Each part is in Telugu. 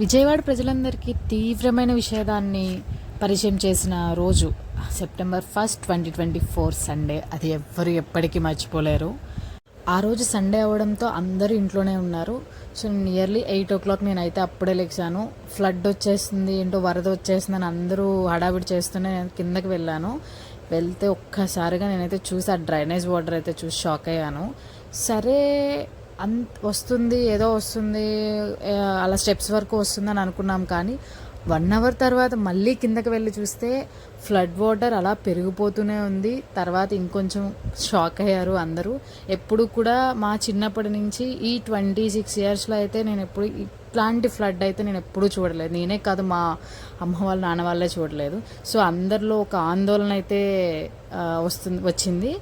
విజయవాడ ప్రజలందరికీ తీవ్రమైన విషాదాన్ని పరిచయం చేసిన రోజు September first twenty twenty four Sunday. అది ఎవ్వరు ఎప్పటికీ మర్చిపోలేరు. ఆ రోజు సండే అవడంతో అందరూ ఇంట్లోనే ఉన్నారు. So nearly eight o'clock నేనైతే అప్పుడే లేచాను. ఫ్లడ్ వచ్చేసింది ఏంటో వరద వచ్చేసింది అని అందరూ హడావిడి చేస్తూనే నేను కిందకి వెళ్ళాను. వెళ్తే ఒక్కసారిగా నేనైతే చూసి ఆ డ్రైనేజ్ వాటర్ అయితే చూసి షాక్ అయ్యాను. సరే అంత వస్తుంది ఏదో వస్తుంది అలా స్టెప్స్ వరకు వస్తుందని అనుకున్నాం కానీ వన్ అవర్ తర్వాత మళ్ళీ కిందకి వెళ్ళి చూస్తే ఫ్లడ్ వాటర్ అలా పెరిగిపోతూనే ఉంది. తర్వాత ఇంకొంచెం షాక్ అయ్యారు అందరూ. ఎప్పుడు కూడా మా చిన్నప్పటి నుంచి ఈ ట్వంటీ సిక్స్ ఇయర్స్లో అయితే నేను ఎప్పుడు ఇట్లాంటి ఫ్లడ్ అయితే నేను ఎప్పుడూ చూడలేదు. నేనే కాదు మా అమ్మ వాళ్ళ నాన్న వాళ్ళే చూడలేదు. సో అందరిలో ఒక ఆందోళన అయితే వస్తుంది వచ్చింది.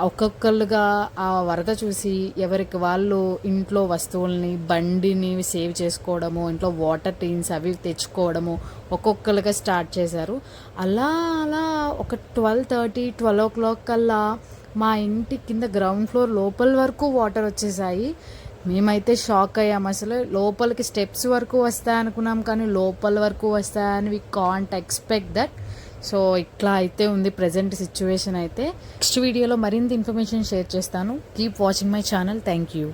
ఒక్కొక్కరుగా ఆ వరద చూసి ఎవరికి వాళ్ళు ఇంట్లో వస్తువుల్ని బండిని సేవ్ చేసుకోవడము ఇంట్లో వాటర్ టీన్స్ అవి తెచ్చుకోవడము ఒక్కొక్కరుగా స్టార్ట్ చేశారు. అలా అలా ఒక twelve thirty twelve o'clock కల్లా మా ఇంటి కింద గ్రౌండ్ ఫ్లోర్ లోపల వరకు వాటర్ వచ్చేసాయి. మేమైతే షాక్ అయ్యాం. అసలు లోపలికి స్టెప్స్ వరకు వస్తాయి అనుకున్నాం కానీ లోపల వరకు వస్తాయని we can't expect that so ఇట్లా అయితే ఉంది ప్రజెంట్ సిచ్యువేషన్ అయితే. నెక్స్ట్ వీడియోలో మరింత ఇన్ఫర్మేషన్ షేర్ చేస్తాను. Keep watching my channel thank you